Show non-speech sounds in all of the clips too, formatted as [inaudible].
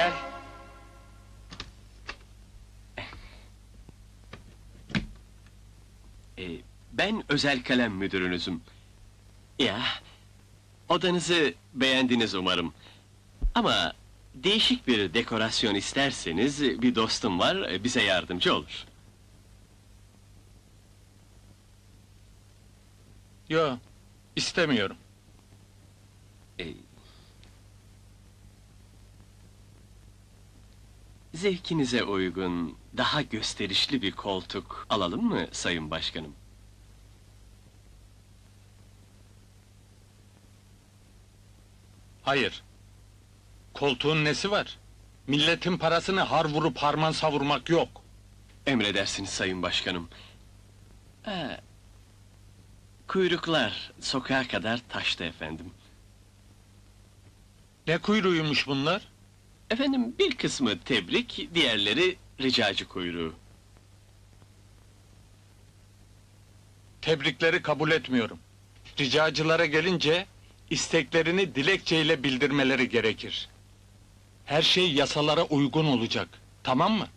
Gel. Ee, ben özel kalem müdürünüzüm. Ya, odanızı beğendiniz umarım. Ama değişik bir dekorasyon isterseniz bir dostum var, bize yardımcı olur. Yo, istemiyorum. Ee, Zevkinize uygun, daha gösterişli bir koltuk alalım mı Sayın Başkanım? Hayır. Koltuğun nesi var? Milletin parasını har vurup harman savurmak yok. Emredersiniz Sayın Başkanım. Ha, kuyruklar sokağa kadar taştı efendim. Ne kuyruğuymuş bunlar? Efendim bir kısmı tebrik, diğerleri ricacı kuyruğu. Tebrikleri kabul etmiyorum. Ricacılara gelince isteklerini dilekçeyle bildirmeleri gerekir. Her şey yasalara uygun olacak. Tamam mı?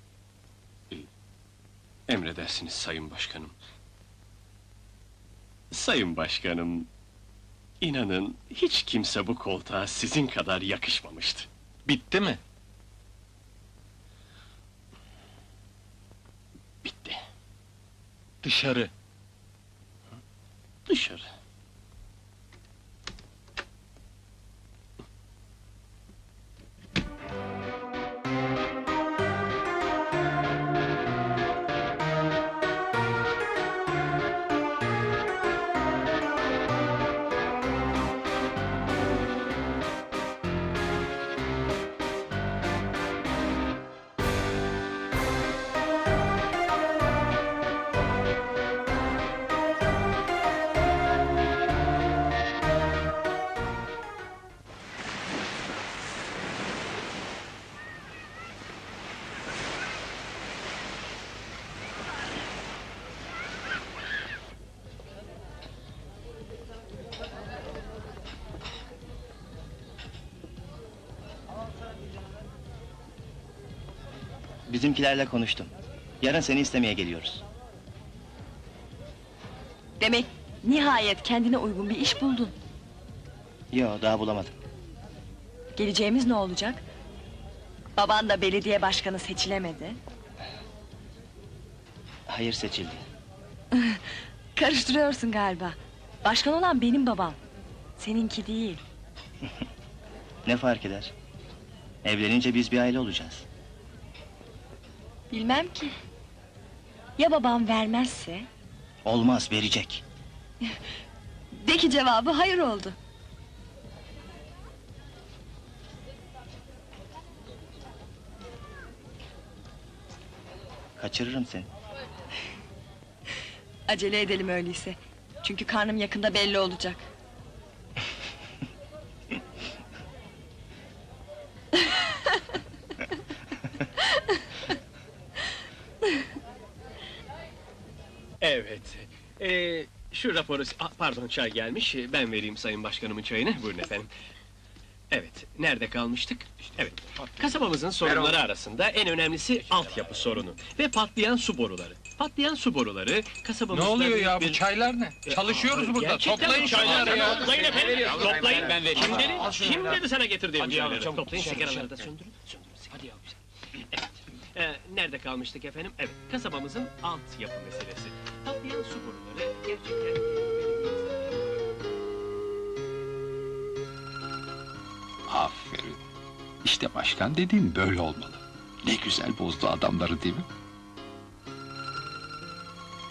Emredersiniz Sayın Başkanım. Sayın Başkanım, inanın hiç kimse bu koltuğa sizin kadar yakışmamıştı. Bitti mi? Bitti. Dışarı. Dışarı. Bizimkilerle konuştum. Yarın seni istemeye geliyoruz. Demek nihayet kendine uygun bir iş buldun. Yo, daha bulamadım. Geleceğimiz ne olacak? Baban da belediye başkanı seçilemedi. Hayır seçildi. [laughs] Karıştırıyorsun galiba. Başkan olan benim babam. Seninki değil. [laughs] Ne fark eder? Evlenince biz bir aile olacağız. Bilmem ki. Ya babam vermezse? Olmaz, verecek. [laughs] De ki cevabı hayır oldu. Kaçırırım seni. [laughs] Acele edelim öyleyse. Çünkü karnım yakında belli olacak. Evet. Ee, şu raporu... Ah, pardon çay gelmiş. Ben vereyim Sayın Başkanımın çayını. Buyurun efendim. Evet, nerede kalmıştık? Evet, kasabamızın sorunları arasında en önemlisi altyapı sorunu ve patlayan su boruları. Patlayan su boruları Ne kasabamızda... oluyor ya? Bu bir- çaylar ne? Çalışıyoruz burada. Gerçekten Toplayın mi çaylar şunları ya. Toplayın efendim, toplayın. ben vereyim. Kim dedi? Kim dedi sana getir diye çayları? Toplayın sigaraları da söndürün. Söndürün Hadi yavrum. Evet. Ee, nerede kalmıştık efendim? Evet, kasabamızın altyapı meselesi. Patlayan su boruları gerçekten... Aferin. İşte başkan dediğin böyle olmalı. Ne güzel bozdu adamları değil mi?